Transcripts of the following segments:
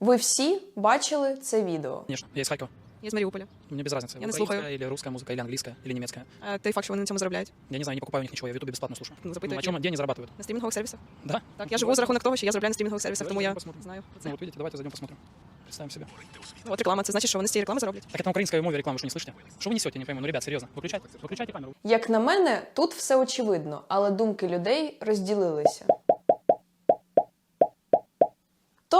Ви всі бачили це відео. Конечно, я из Харькова. Я з Маріуполя. Мне без разницы, Я не украинская слухаю. или русская музыка, или английская, или немецкая. А той факт, що вони на цьому заробляють. Я не знаю, не покупаю у них ничего, я в Ютубе бесплатно слушаю. Ну, На запитують. чем где они зарабатывают? На стрімінгових сервісах. Да? Так, я живу за рахунок того, що я заробляю на стрімінгових сервісах, Давайте тому я зайдем посмотрим. знаю. про Ну Це. вот видите, давайте зайдем посмотрим. Представим себе. Ну, От реклама, це значить, що вони з цієї реклами зароблять. Так это на украинской мове рекламу, что не слышите? Что вы несете, я не пойму? Ну, ребят, серьезно, выключайте, выключайте камеру. Як на мене, тут все очевидно, але думки людей розділилися.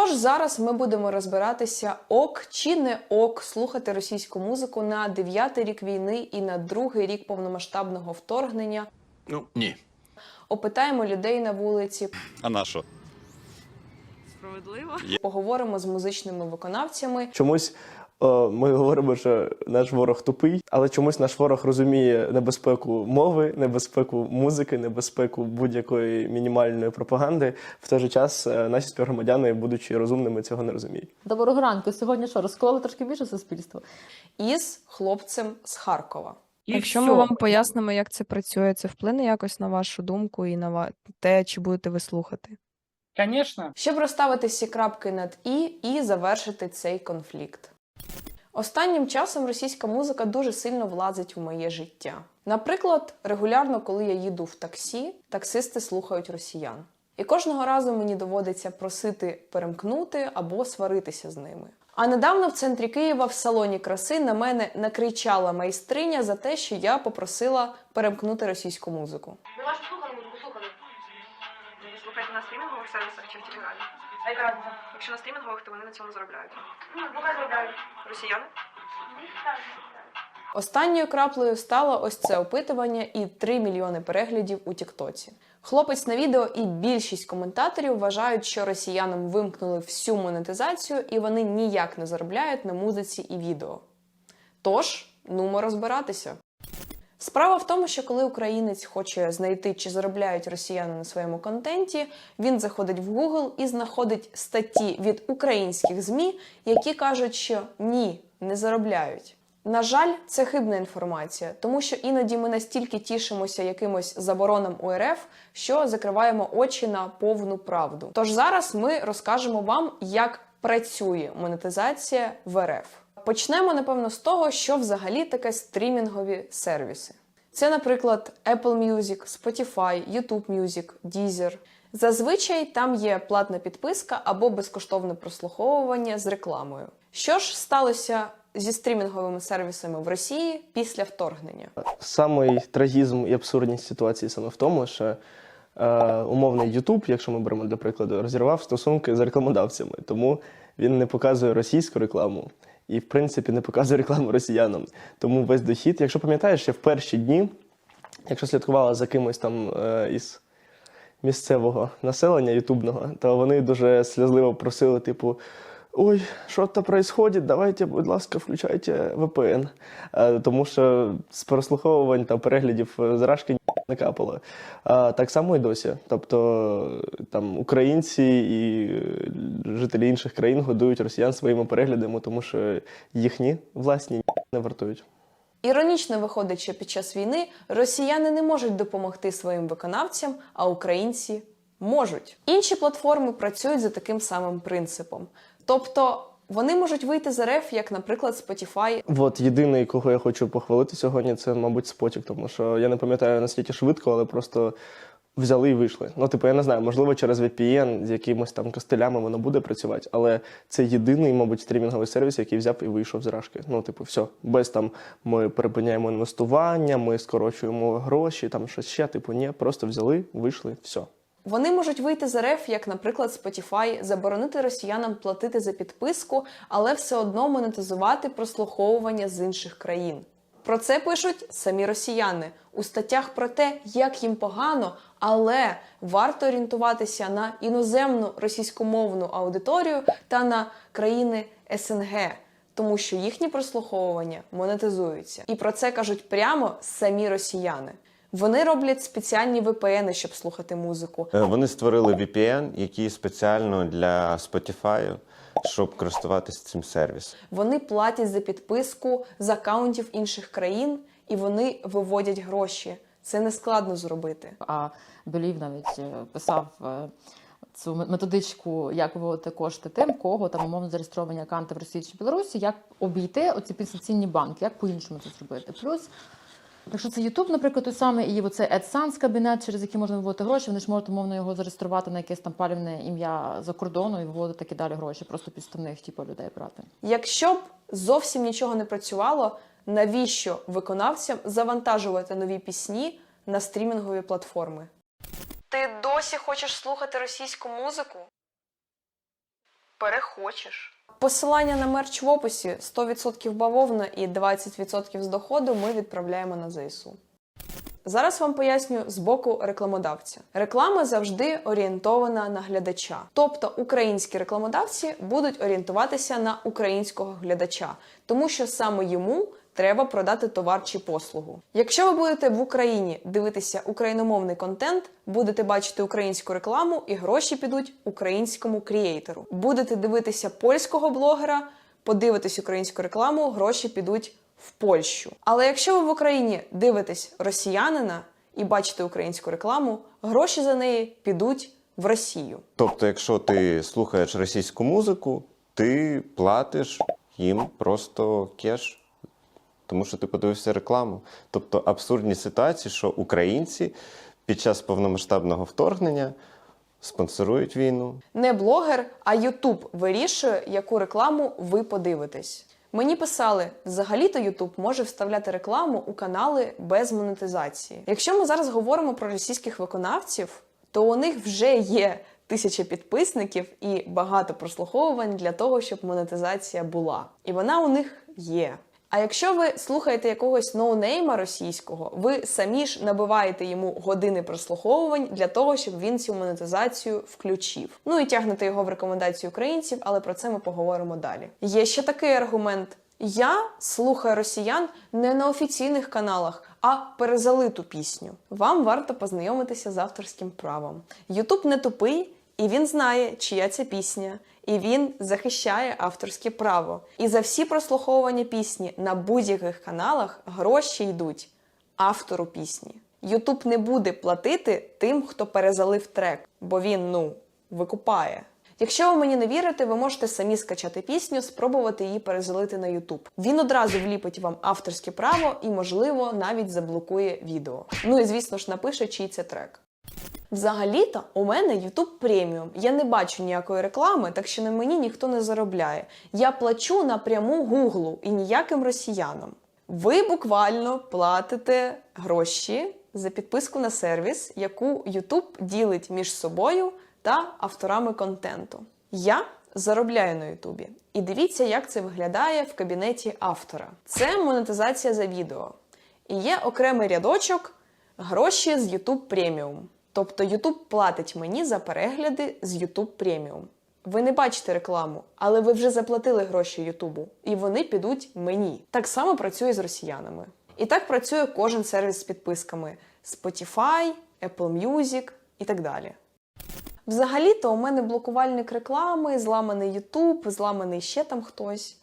Тож зараз ми будемо розбиратися ок чи не ок слухати російську музику на дев'ятий рік війни і на другий рік повномасштабного вторгнення. Ну, ні. Опитаємо людей на вулиці, А на що? Справедливо. поговоримо з музичними виконавцями Чомусь ми говоримо, що наш ворог тупий, але чомусь наш ворог розуміє небезпеку мови, небезпеку музики, небезпеку будь-якої мінімальної пропаганди. В той же час е, наші співгромадяни, будучи розумними, цього не розуміють. Доброго ранку. Сьогодні що, розкололи трошки більше суспільство? із хлопцем з Харкова. Якщо ми вам пояснимо, як це працює, це вплине якось на вашу думку і на ва- те, чи будете ви слухати. Конечно. щоб розставити всі крапки над і і завершити цей конфлікт. Останнім часом російська музика дуже сильно влазить у моє життя. Наприклад, регулярно, коли я їду в таксі, таксисти слухають росіян. І кожного разу мені доводиться просити перемкнути або сваритися з ними. А недавно в центрі Києва в салоні краси на мене накричала майстриня за те, що я попросила перемкнути російську музику. Ви вашу слухали музику слухали? Ви слухаєте на стрімінгових сервісах чи в? А яка разниця? Якщо на стрімінгових, то вони на цьому заробляють. Ну, заробляють. Росіяни? Останньою краплею стало ось це опитування і 3 мільйони переглядів у Тіктоці. Хлопець на відео і більшість коментаторів вважають, що росіянам вимкнули всю монетизацію і вони ніяк не заробляють на музиці і відео. Тож, нумо розбиратися. Справа в тому, що коли українець хоче знайти, чи заробляють росіяни на своєму контенті, він заходить в Google і знаходить статті від українських ЗМІ, які кажуть, що ні, не заробляють. На жаль, це хибна інформація, тому що іноді ми настільки тішимося якимось заборонам УРФ, що закриваємо очі на повну правду. Тож зараз ми розкажемо вам, як працює монетизація в РФ. Почнемо, напевно, з того, що взагалі таке стрімінгові сервіси. Це, наприклад, Apple Music, Spotify, YouTube Music, Deezer. Зазвичай там є платна підписка або безкоштовне прослуховування з рекламою. Що ж сталося зі стрімінговими сервісами в Росії після вторгнення? Самий трагізм і абсурдність ситуації саме в тому, що е, умовний YouTube, якщо ми беремо для прикладу, розірвав стосунки з рекламодавцями, тому він не показує російську рекламу і, в принципі, не показує рекламу росіянам. Тому весь дохід, якщо пам'ятаєш, ще в перші дні, якщо слідкувала за кимось там е, із місцевого населення ютубного, то вони дуже сльозливо просили, типу. Ой, що то происходит, давайте, будь ласка, включайте VPN. Е, Тому що з прослуховувань та переглядів е, зражки ні не капало. А, так само і досі. Тобто там українці і жителі інших країн годують росіян своїми переглядами, тому що їхні власні не вартують. Іронічно виходить, що під час війни росіяни не можуть допомогти своїм виконавцям, а українці можуть. Інші платформи працюють за таким самим принципом. Тобто вони можуть вийти з РФ, як, наприклад, Spotify От єдиний, кого я хочу похвалити сьогодні, це, мабуть, спотік, тому що я не пам'ятаю наскільки швидко, але просто взяли і вийшли. Ну, типу, я не знаю, можливо, через VPN з якимось там костелями воно буде працювати, але це єдиний, мабуть, стрімінговий сервіс, який взяв і вийшов з рашки. Ну, типу, все, без там ми перепиняємо інвестування, ми скорочуємо гроші, там щось ще. Типу, ні, просто взяли, вийшли, все. Вони можуть вийти з РФ, як, наприклад, Spotify, заборонити росіянам платити за підписку, але все одно монетизувати прослуховування з інших країн. Про це пишуть самі росіяни у статтях про те, як їм погано, але варто орієнтуватися на іноземну російськомовну аудиторію та на країни СНГ, тому що їхні прослуховування монетизуються. І про це кажуть прямо самі росіяни. Вони роблять спеціальні VPN, щоб слухати музику. Е, Вони створили VPN, який спеціально для Spotify, щоб користуватися цим сервісом. Вони платять за підписку з акаунтів інших країн і вони виводять гроші. Це не складно зробити. А Белів навіть е, писав е, цю методичку, як виводити кошти тим, кого там умовно зареєстровані аккаунти в Росії чи Білорусі, як обійти оці підсанкційні банки, як по-іншому це зробити. Плюс, якщо це YouTube, наприклад, той самий, і оцей AdSense кабінет, через який можна виводити гроші, вони ж можуть умовно його зареєструвати на якесь там палівне ім'я за кордону і виводити таки далі гроші, просто підставних типу людей брати. Якщо б зовсім нічого не працювало, навіщо виконавцям завантажувати нові пісні на стрімінгові платформи? Ти досі хочеш слухати російську музику? Перехочеш. Посилання на мерч в описі 100% бавовна і 20% з доходу ми відправляємо на ЗСУ. Зараз вам поясню з боку рекламодавця. Реклама завжди орієнтована на глядача. Тобто українські рекламодавці будуть орієнтуватися на українського глядача, тому що саме йому треба продати товар чи послугу. Якщо ви будете в Україні дивитися україномовний контент, будете бачити українську рекламу і гроші підуть українському крієйтеру. Будете дивитися польського блогера, подивитесь українську рекламу, гроші підуть в Польщу. Але якщо ви в Україні дивитесь росіянина і бачите українську рекламу, гроші за неї підуть в Росію. Тобто, якщо ти слухаєш російську музику, ти платиш їм просто кеш, тому що ти подивився рекламу. Тобто абсурдні ситуації, що українці під час повномасштабного вторгнення спонсорують війну. Не блогер, а Ютуб вирішує, яку рекламу ви подивитесь. Мені писали, взагалі-то Ютуб може вставляти рекламу у канали без монетизації. Якщо ми зараз говоримо про російських виконавців, то у них вже є тисяча підписників і багато прослуховувань для того, щоб монетизація була. І вона у них є. А якщо ви слухаєте якогось ноунейма російського, ви самі ж набиваєте йому години прослуховувань для того, щоб він цю монетизацію включив. Ну і тягнете його в рекомендації українців, але про це ми поговоримо далі. Є ще такий аргумент. Я слухаю росіян не на офіційних каналах, а перезалиту пісню. Вам варто познайомитися з авторським правом. Ютуб не тупий, і він знає, чия це пісня, і він захищає авторське право. І за всі прослуховування пісні на будь-яких каналах гроші йдуть автору пісні. Ютуб не буде платити тим, хто перезалив трек, бо він ну викупає. Якщо ви мені не вірите, ви можете самі скачати пісню, спробувати її перезалити на YouTube. Він одразу вліпить вам авторське право і, можливо, навіть заблокує відео. Ну і звісно ж напише, чий це трек. Взагалі-то у мене YouTube преміум. Я не бачу ніякої реклами, так що на мені ніхто не заробляє. Я плачу напряму Гуглу і ніяким росіянам. Ви буквально платите гроші за підписку на сервіс, яку YouTube ділить між собою та авторами контенту. Я заробляю на Ютубі. І дивіться, як це виглядає в кабінеті автора. Це монетизація за відео. І є окремий рядочок гроші з YouTube Premium. Тобто YouTube платить мені за перегляди з YouTube Premium. Ви не бачите рекламу, але ви вже заплатили гроші Ютубу, і вони підуть мені. Так само працює з росіянами. І так працює кожен сервіс з підписками: Spotify, Apple Music і так далі. Взагалі-то у мене блокувальник реклами, зламаний YouTube, зламаний ще там хтось.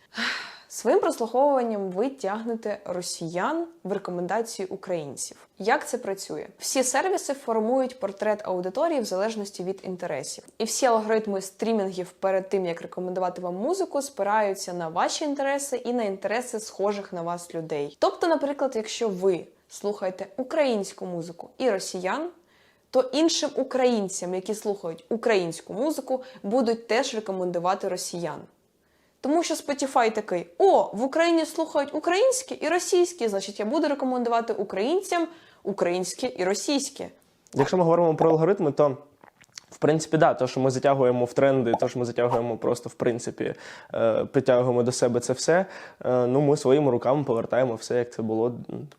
Своїм прослуховуванням ви тягнете росіян в рекомендації українців. Як це працює? Всі сервіси формують портрет аудиторії в залежності від інтересів. І всі алгоритми стрімінгів перед тим, як рекомендувати вам музику, спираються на ваші інтереси і на інтереси схожих на вас людей. Тобто, наприклад, якщо ви слухаєте українську музику і росіян, то іншим українцям, які слухають українську музику, будуть теж рекомендувати росіян. Тому що Spotify такий: о, в Україні слухають українське і російське, значить я буду рекомендувати українцям українське і російське. Якщо ми говоримо про алгоритми, то в принципі, да, то, що ми затягуємо в тренди, то, що ми затягуємо просто в принципі, е, притягуємо до себе це все. Е, ну, ми своїми руками повертаємо все, як це було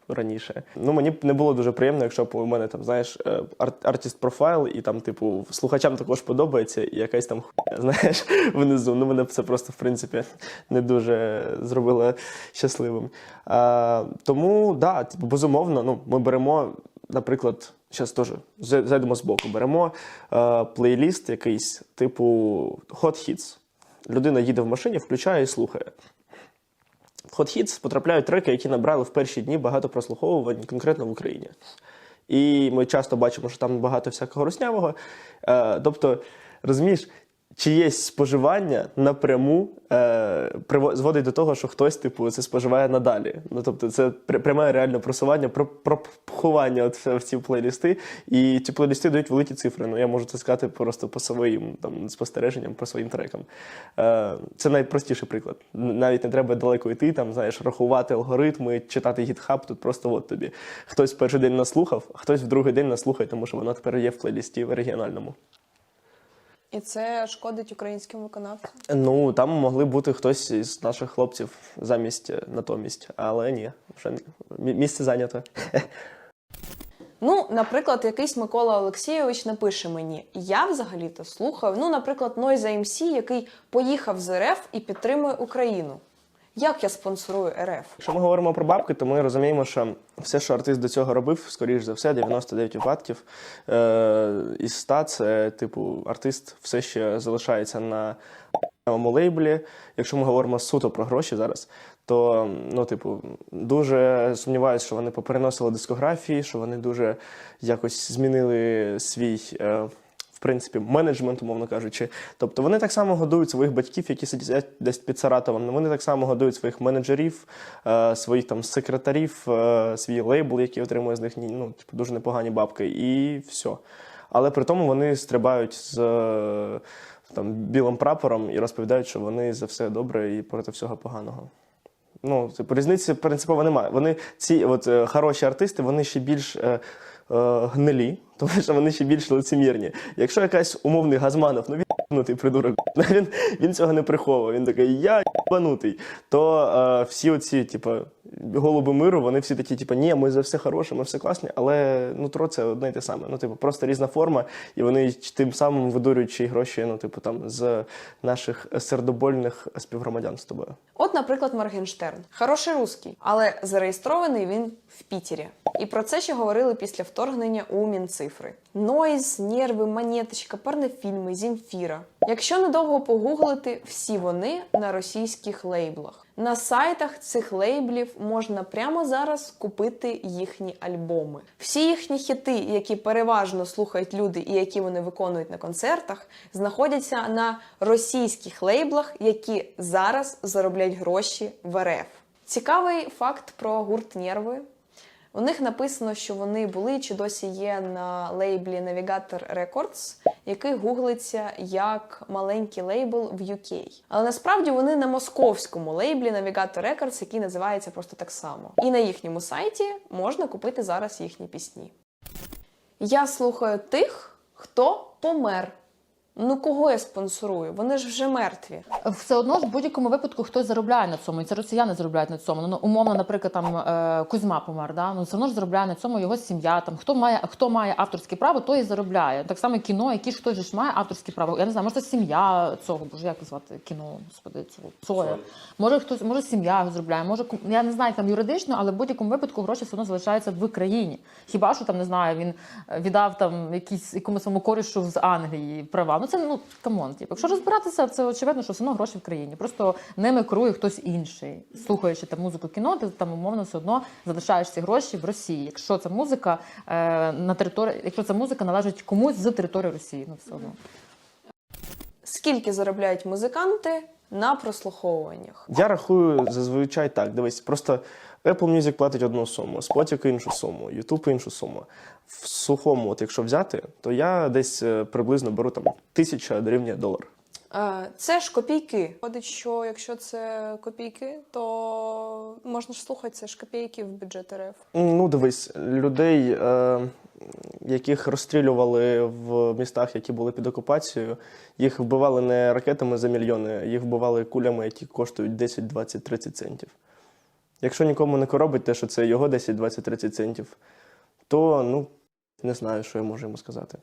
раніше. Ну, мені б не було дуже приємно, якщо б у мене там, знаєш, е, артист профайл, і там, типу, слухачам також подобається, і якась там хуйня, знаєш, внизу. Ну, мене б це просто, в принципі, не дуже зробило щасливим. Е, тому, да, типу, безумовно, ну, ми беремо, наприклад. Зараз теж зайдемо з боку. Беремо е, плейліст якийсь, типу Hot Hits. Людина їде в машині, включає і слухає. В Hot Hits потрапляють треки, які набрали в перші дні багато прослуховувань конкретно в Україні. І ми часто бачимо, що там багато всякого руснявого. Е, тобто розумієш, чиєсь споживання напряму е, зводить до того, що хтось, типу, це споживає надалі. Ну тобто, це пряме реальне просування, про пропхування от в ці плейлісти. І ці плейлісти дають великі цифри. Ну я можу це сказати просто по своїм там спостереженням, по своїм трекам. Е, це найпростіший приклад. Навіть не треба далеко йти, там знаєш, рахувати алгоритми, читати гітхаб. Тут просто от тобі. Хтось перший день наслухав, а хтось в другий день наслухає, тому що вона тепер є в плейлісті в регіональному. І це шкодить українським виконавцям. Ну там могли бути хтось із наших хлопців замість е, натомість, але ні, вже місце зайнято. Ну, наприклад, якийсь Микола Олексійович напише мені: я взагалі-то слухаю. Ну, наприклад, Нойза МС, який поїхав з РФ і підтримує Україну. Як я спонсорую РФ? Якщо ми говоримо про бабки, то ми розуміємо, що все, що артист до цього робив, скоріш за все, 99 випадків е, із 100 це, типу, артист все ще залишається на окремому лейблі. Якщо ми говоримо суто про гроші зараз, то ну, типу, дуже сумніваюся, що вони попереносили дискографії, що вони дуже якось змінили свій. Е, принципі, менеджмент, умовно кажучи. Тобто вони так само годують своїх батьків, які сидять десь під Саратовом. Вони так само годують своїх менеджерів, е, своїх там секретарів, е, свій лейбл, який отримує з них ну, типу, дуже непогані бабки, і все. Але при тому вони стрибають з е, там, білим прапором і розповідають, що вони за все добре і проти всього поганого. Ну, типу, різниці принципово немає. Вони ці от, хороші артисти, вони ще більш гнилі, тому що вони ще більш лицемірні. Якщо якась умовний газманов, ну він придурок, він, він цього не приховував. Він такий, я єбанутий. То е, всі оці, типу, голуби миру, вони всі такі, типу, ні, ми за все хороше, ми все класні, але нутро це одне й те саме. Ну, типу, просто різна форма, і вони тим самим видурюють ще гроші, ну, типу, там, з наших сердобольних співгромадян з тобою. От, наприклад, Моргенштерн. Хороший русський, але зареєстрований він в Пітері. І про це ще говорили після вторгнення у Мінцифри. Нойз, нерви, монеточка, порнофільми, Зімфіра. Якщо недовго погуглити, всі вони на російських лейблах. На сайтах цих лейблів можна прямо зараз купити їхні альбоми. Всі їхні хіти, які переважно слухають люди і які вони виконують на концертах, знаходяться на російських лейблах, які зараз заробляють гроші в РФ. Цікавий факт про гурт Нерви. У них написано, що вони були чи досі є на лейблі Navigator Records, який гуглиться як маленький лейбл в UK. Але насправді вони на московському лейблі Navigator Records, який називається просто так само. І на їхньому сайті можна купити зараз їхні пісні. Я слухаю тих, хто помер. Ну кого я спонсорую? Вони ж вже мертві. Все одно ж в будь-якому випадку хтось заробляє на цьому, і це росіяни заробляють на цьому. Ну умовно, наприклад, там е, Кузьма помер, да? ну все одно ж заробляє на цьому його сім'я. Там хто має хто має авторське право, той і заробляє. Так само кіно, які ж хтось ж має авторське право. Я не знаю, може це сім'я цього, боже, як звати кіно, господи, цього Цоя. Може хтось, може сім'я його заробляє, може я не знаю як там юридично, але в будь-якому випадку гроші все одно залишаються в країні. Хіба що там не знаю, він е, віддав там якісь якомусь своєму корішу з Англії права. Ну це ну камон. Типу. Якщо розбиратися, це очевидно, що все одно гроші в країні. Просто ними керує хтось інший. Слухаючи там музику кіно, ти там умовно все одно залишаєш ці гроші в Росії. Якщо ця музика е, на території, якщо ця музика належить комусь з території Росії, ну все одно. Скільки заробляють музиканти на прослуховуваннях? Я рахую зазвичай так. Дивись, просто Apple Music платить одну суму, Spotify іншу суму, YouTube іншу суму. В сухому, от якщо взяти, то я десь е, приблизно беру там тисяча дорівнює долар. Е, Це ж копійки. Виходить, що якщо це копійки, то можна ж слухати це ж копійки в бюджет РФ. Ну, дивись, людей, е, яких розстрілювали в містах, які були під окупацією, їх вбивали не ракетами за мільйони, їх вбивали кулями, які коштують 10, 20, 30 центів. Якщо нікому не коробить те, що це його 10, 20, 30 центів, то ну не знаю, що я можу йому сказати.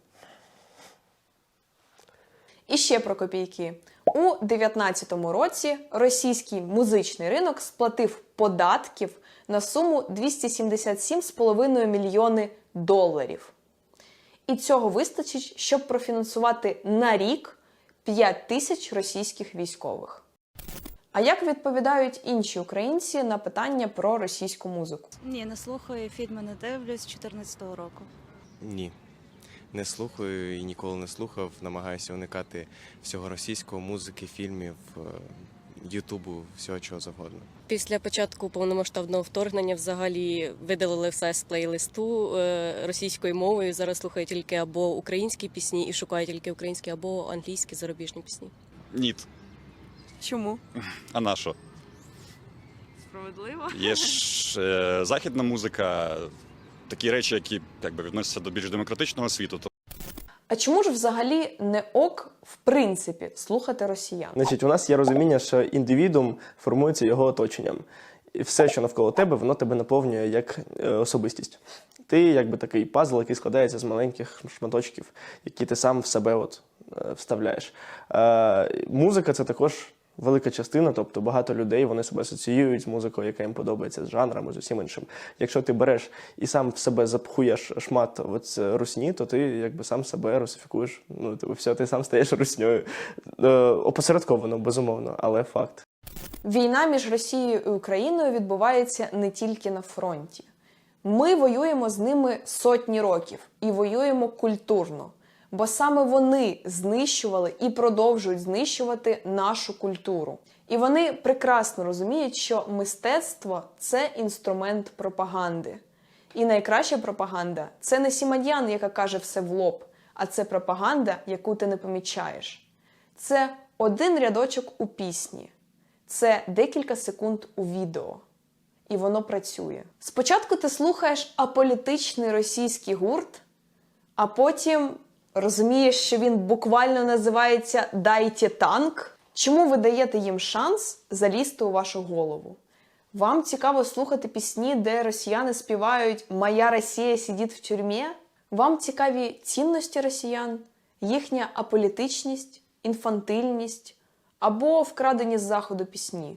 І ще про копійки. У 2019 році російський музичний ринок сплатив податків на суму 277,5 мільйони доларів. І цього вистачить, щоб профінансувати на рік 5 тисяч російських військових. А як відповідають інші українці на питання про російську музику? Ні, не слухаю фільми, не дивлюсь з 14-го року. Ні. не слухаю і ніколи не слухав. Намагаюся уникати всього російського, музики, фільмів, е, Ютубу, всього чого завгодно. Після початку повномасштабного вторгнення взагалі видалили все з плейлисту е, російською мовою. Зараз слухаю тільки або українські пісні і шукаю тільки українські, або англійські зарубіжні пісні. Ні. Чому? А на що? Справедливо. Є ж е, західна музика, такі речі, які якби відносяться до більш демократичного світу. То А чому ж взагалі не ок, в принципі, слухати росіян? Значить, у нас є розуміння, що індивідум формується його оточенням. І все, що навколо тебе, воно тебе наповнює як е, особистість. Ти якби такий пазл, який складається з маленьких шматочків, які ти сам в себе от, е, вставляєш. Е, музика це також велика частина, тобто багато людей вони себе асоціюють з музикою, яка їм подобається, з жанрами, з усім іншим. Якщо ти береш і сам в себе запхуєш шмат от, русні, то ти якби сам себе русифікуєш. Ну, типу, все, ти сам стаєш русньою. Е, опосередковано, безумовно, але факт. Війна між Росією і Україною відбувається не тільки на фронті. Ми воюємо з ними сотні років і воюємо культурно, бо саме вони знищували і продовжують знищувати нашу культуру. І вони прекрасно розуміють, що мистецтво це інструмент пропаганди. І найкраща пропаганда це не Сімадян, яка каже все в лоб, а це пропаганда, яку ти не помічаєш. Це один рядочок у пісні. Це декілька секунд у відео. І воно працює. Спочатку ти слухаєш аполітичний російський гурт, а потім розумієш, що він буквально називається Дайте танк. Чому ви даєте їм шанс залізти у вашу голову? Вам цікаво слухати пісні, де росіяни співають Моя Росія сидить в тюрмі? Вам цікаві цінності росіян, їхня аполітичність, інфантильність або вкрадені з заходу пісні.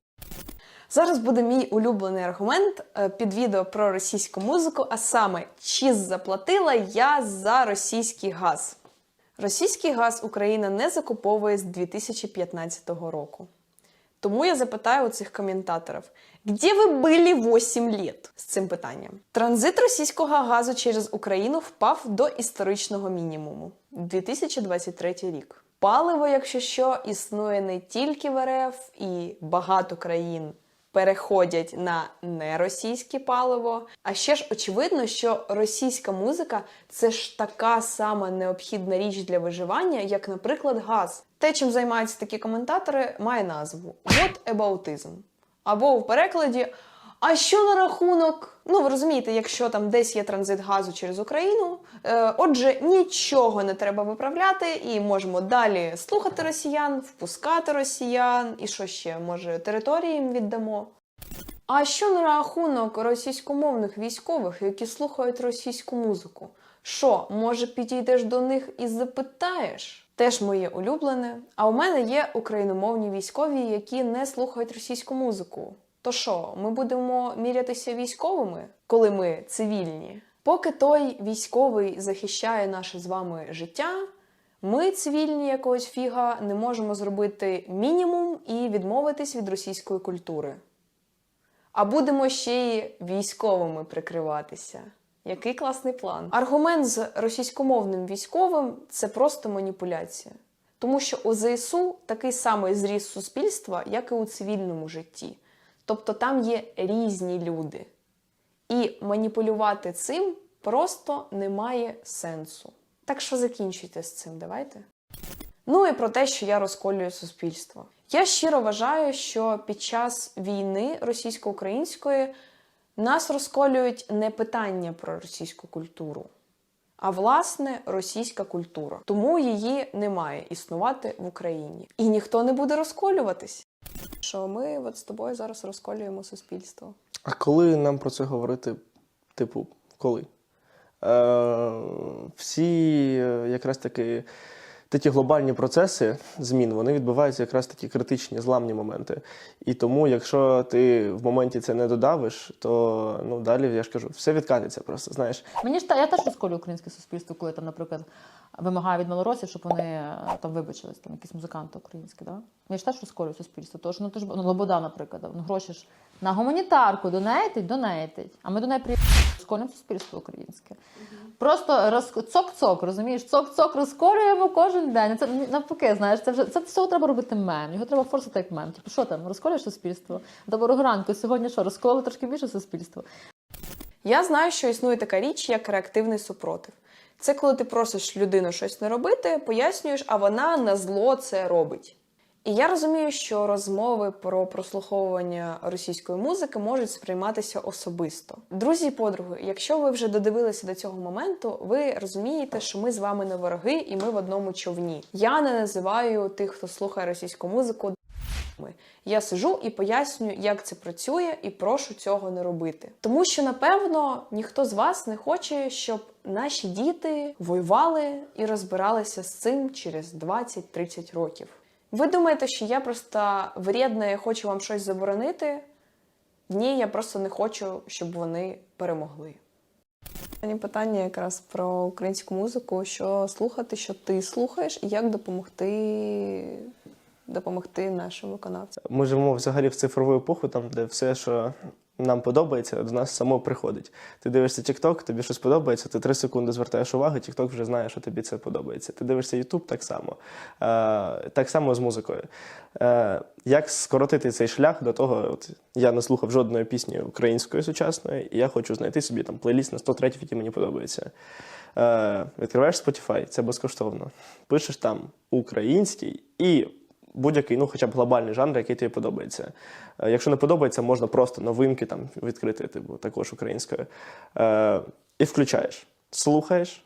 Зараз буде мій улюблений аргумент е, під відео про російську музику, а саме, чи заплатила я за російський газ. Російський газ Україна не закуповує з 2015 року. Тому я запитаю у цих коментаторів, де ви були 8 літ з цим питанням? Транзит російського газу через Україну впав до історичного мінімуму 2023 рік. Паливо, якщо що, існує не тільки в РФ, і багато країн переходять на неросійське паливо. А ще ж очевидно, що російська музика це ж така сама необхідна річ для виживання, як, наприклад, газ. Те, чим займаються такі коментатори, має назву «Whataboutism». Або в перекладі а що на рахунок? Ну, ви розумієте, якщо там десь є транзит газу через Україну, е, отже, нічого не треба виправляти, і можемо далі слухати росіян, впускати росіян, і що ще, може, території їм віддамо. А що на рахунок російськомовних військових, які слухають російську музику? Що, може, підійдеш до них і запитаєш? Теж моє улюблене. А у мене є україномовні військові, які не слухають російську музику. То що, ми будемо мірятися військовими, коли ми цивільні? Поки той військовий захищає наше з вами життя, ми, цивільні якогось фіга, не можемо зробити мінімум і відмовитись від російської культури. А будемо ще й військовими прикриватися. Який класний план. Аргумент з російськомовним військовим це просто маніпуляція. Тому що у ЗСУ такий самий зріст суспільства, як і у цивільному житті. Тобто там є різні люди. І маніпулювати цим просто немає сенсу. Так що закінчуйте з цим, давайте. Ну і про те, що я розколюю суспільство. Я щиро вважаю, що під час війни російсько-української нас розколюють не питання про російську культуру, а власне російська культура. Тому її не має існувати в Україні. І ніхто не буде розколюватись. Що ми от з тобою зараз розколюємо суспільство. А коли нам про це говорити, типу, коли? Е, всі е, якраз таки такі глобальні процеси змін, вони відбуваються якраз такі критичні, зламні моменти. І тому, якщо ти в моменті це не додавиш, то ну, далі, я ж кажу, все відкатиться просто, знаєш. Мені ж та я теж розколюю українське суспільство, коли там, наприклад, вимагаю від малоросів, щоб вони е, там вибачились, там якісь музиканти українські. Да? Я ж теж розколюю суспільство. Тож ну то ж ну, Лобода, наприклад, ну, гроші ж на гуманітарку донейтить, донейтить. А ми до неї приїхали розколюємо суспільство українське. Просто роз... цок-цок, розумієш? Цок-цок розколюємо кожен день. Це навпаки, знаєш, це вже це всього треба робити мем. Його треба форсити як мем. Типу, що там, розколюєш суспільство? Доброго ранку. Сьогодні що, розколи трошки більше суспільство? Я знаю, що існує така річ, як реактивний супротив. Це коли ти просиш людину щось не робити, пояснюєш, а вона на зло це робить. І я розумію, що розмови про прослуховування російської музики можуть сприйматися особисто. Друзі і подруги, якщо ви вже додивилися до цього моменту, ви розумієте, що ми з вами не вороги і ми в одному човні. Я не називаю тих, хто слухає російську музику. Я сижу і пояснюю, як це працює, і прошу цього не робити. Тому що, напевно, ніхто з вас не хоче, щоб наші діти воювали і розбиралися з цим через 20-30 років. Ви думаєте, що я просто вредна і хочу вам щось заборонити? Ні, я просто не хочу, щоб вони перемогли. Мені питання якраз про українську музику, що слухати, що ти слухаєш, і як допомогти, допомогти нашим виконавцям. Ми живемо взагалі в цифрову епоху, там, де все, що нам подобається, до нас само приходить. Ти дивишся TikTok, тобі щось подобається, ти три секунди звертаєш увагу, TikTok вже знає, що тобі це подобається. Ти дивишся YouTube так само. Е, так само з музикою. Е, як скоротити цей шлях до того, от я не слухав жодної пісні української сучасної, і я хочу знайти собі там плейліст на 100 третів, який мені подобається. Е, відкриваєш Spotify, це безкоштовно. Пишеш там український і будь-який, ну хоча б глобальний жанр, який тобі подобається. Е, Якщо не подобається, можна просто новинки там відкрити, типу, також українською. Е, і включаєш, слухаєш.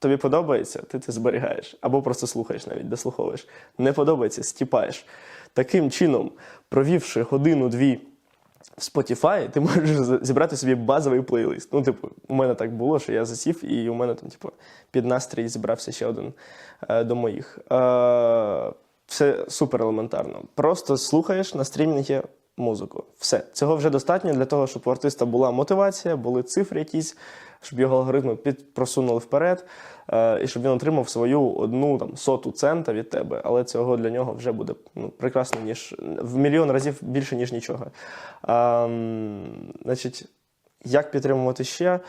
Тобі подобається, ти це зберігаєш. Або просто слухаєш навіть, дослуховуєш. Не подобається, стіпаєш. Таким чином, провівши годину-дві в Spotify, ти можеш зібрати собі базовий плейлист. Ну, типу, у мене так було, що я засів, і у мене там, типу, під настрій зібрався ще один е, до моїх. Е, все супер елементарно. Просто слухаєш на стрімінгі музику. Все. Цього вже достатньо для того, щоб у артиста була мотивація, були цифри якісь, щоб його алгоритми під просунули вперед, е, і щоб він отримав свою одну там соту цента від тебе. Але цього для нього вже буде ну, прекрасно, ніж в мільйон разів більше, ніж нічого. А, м, значить, як підтримувати ще?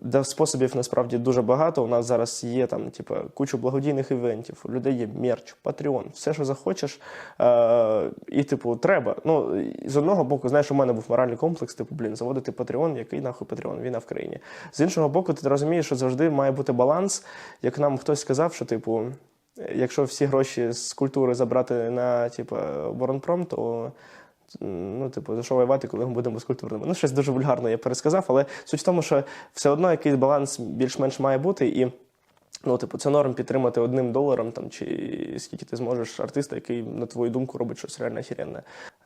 Де способів насправді дуже багато. У нас зараз є там, типу, кучу благодійних івентів, у людей є мерч, Patreon, все, що захочеш. Е- і, типу, треба. Ну, з одного боку, знаєш, у мене був моральний комплекс, типу, блін, заводити Patreon, який нахуй Patreon, війна в країні. З іншого боку, ти розумієш, що завжди має бути баланс. Як нам хтось сказав, що, типу, якщо всі гроші з культури забрати на типу, оборонпром, то ну, типу, за що воювати, коли ми будемо безкультурними. Ну, щось дуже вульгарно я пересказав, але суть в тому, що все одно якийсь баланс більш-менш має бути. І ну, типу, це норм підтримати одним доларом, там, чи скільки ти зможеш артиста, який, на твою думку, робить щось реально охеренне.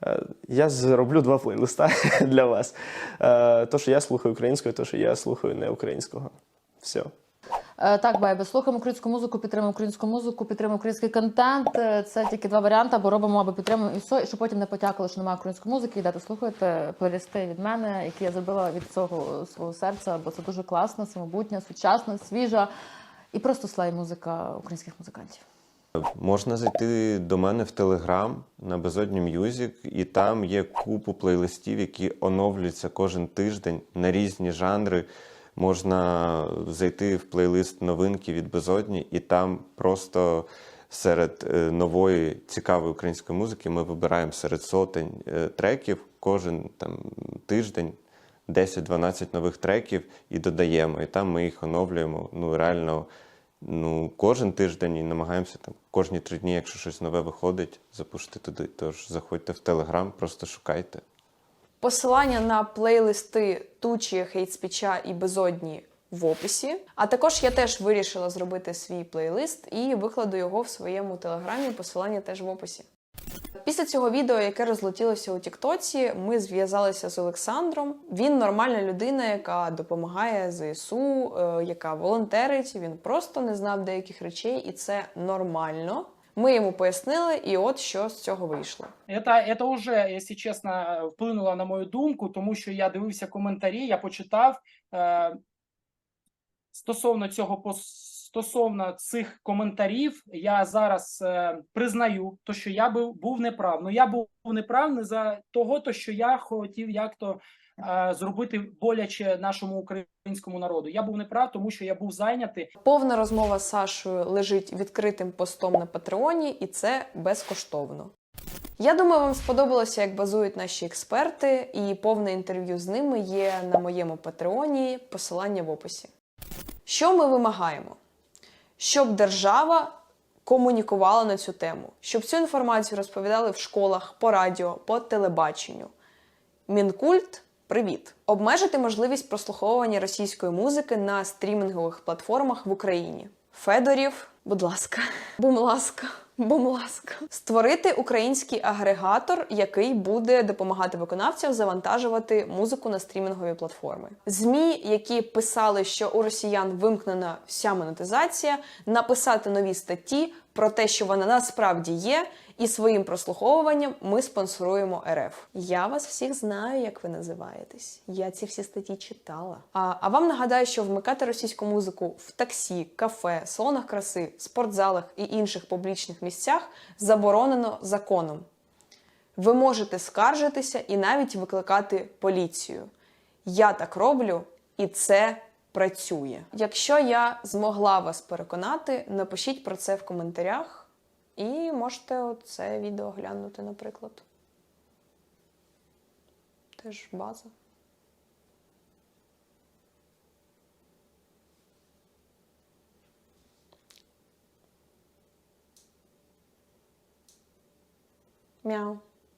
Е, Я зроблю два плейлиста для вас. Е, То, що я слухаю українською, то, що я слухаю не українського. Все. Е, Так, Байбе, слухаємо українську музику, підтримуємо українську музику, підтримуємо український контент. Е, Це тільки два варіанти, або робимо, або підтримуємо і все, і щоб потім не потякали, що немає української музики. Йдете слухайте плейлісти від мене, які я зробила від цього свого серця, бо це дуже класно, самобутня, сучасна, свіжа і просто слай музика українських музикантів. Можна зайти до мене в Телеграм на Безодні М'юзік, і там є купу плейлистів, які оновлюються кожен тиждень на різні жанри. Можна зайти в плейлист новинки від Безодні, і там просто серед е, нової цікавої української музики ми вибираємо серед сотень е, треків кожен там тиждень. 10-12 нових треків і додаємо. І там ми їх оновлюємо. Ну реально ну, кожен тиждень і намагаємося там кожні три дні, якщо щось нове виходить, запустити туди. Тож заходьте в Телеграм, просто шукайте. Посилання на плейлисти Тучі, Хейтспіча і Безодні в описі. А також я теж вирішила зробити свій плейлист і викладу його в своєму телеграмі. Посилання теж в описі. Після цього відео, яке розлетілося у Тіктоці, ми зв'язалися з Олександром. Він нормальна людина, яка допомагає ЗСУ, е, яка волонтерить. Він просто не знав деяких речей, і це нормально. Ми йому пояснили, і от що з цього вийшло. Это, это уже, якщо чесно, вплинуло на мою думку, тому що я дивився коментарі, я почитав е, стосовно цього стосовно цих коментарів, я зараз е, признаю, то що я був, був неправ. Ну я був неправ не за того, то що я хотів як то зробити боляче нашому українському народу. Я був неправ, тому що я був зайнятий Повна розмова з Сашою лежить відкритим постом на Патреоні, і це безкоштовно. Я думаю, вам сподобалося, як базують наші експерти, і повне інтерв'ю з ними є на моєму Патреоні, посилання в описі. Що ми вимагаємо? Щоб держава комунікувала на цю тему, щоб цю інформацію розповідали в школах, по радіо, по телебаченню. Мінкульт, привіт! Обмежити можливість прослуховування російської музики на стрімінгових платформах в Україні. Федорів, будь ласка, бум ласка, бум ласка. Створити український агрегатор, який буде допомагати виконавцям завантажувати музику на стрімінгові платформи. ЗМІ, які писали, що у росіян вимкнена вся монетизація, написати нові статті про те, що вона насправді є, і своїм прослуховуванням ми спонсоруємо РФ. Я вас всіх знаю, як ви називаєтесь. Я ці всі статті читала. А, а вам нагадаю, що вмикати російську музику в таксі, кафе, салонах краси, спортзалах і інших публічних місцях заборонено законом. Ви можете скаржитися і навіть викликати поліцію. Я так роблю, і це працює. Якщо я змогла вас переконати, напишіть про це в коментарях. І можете це відео глянути, наприклад. Теж база. Мяу.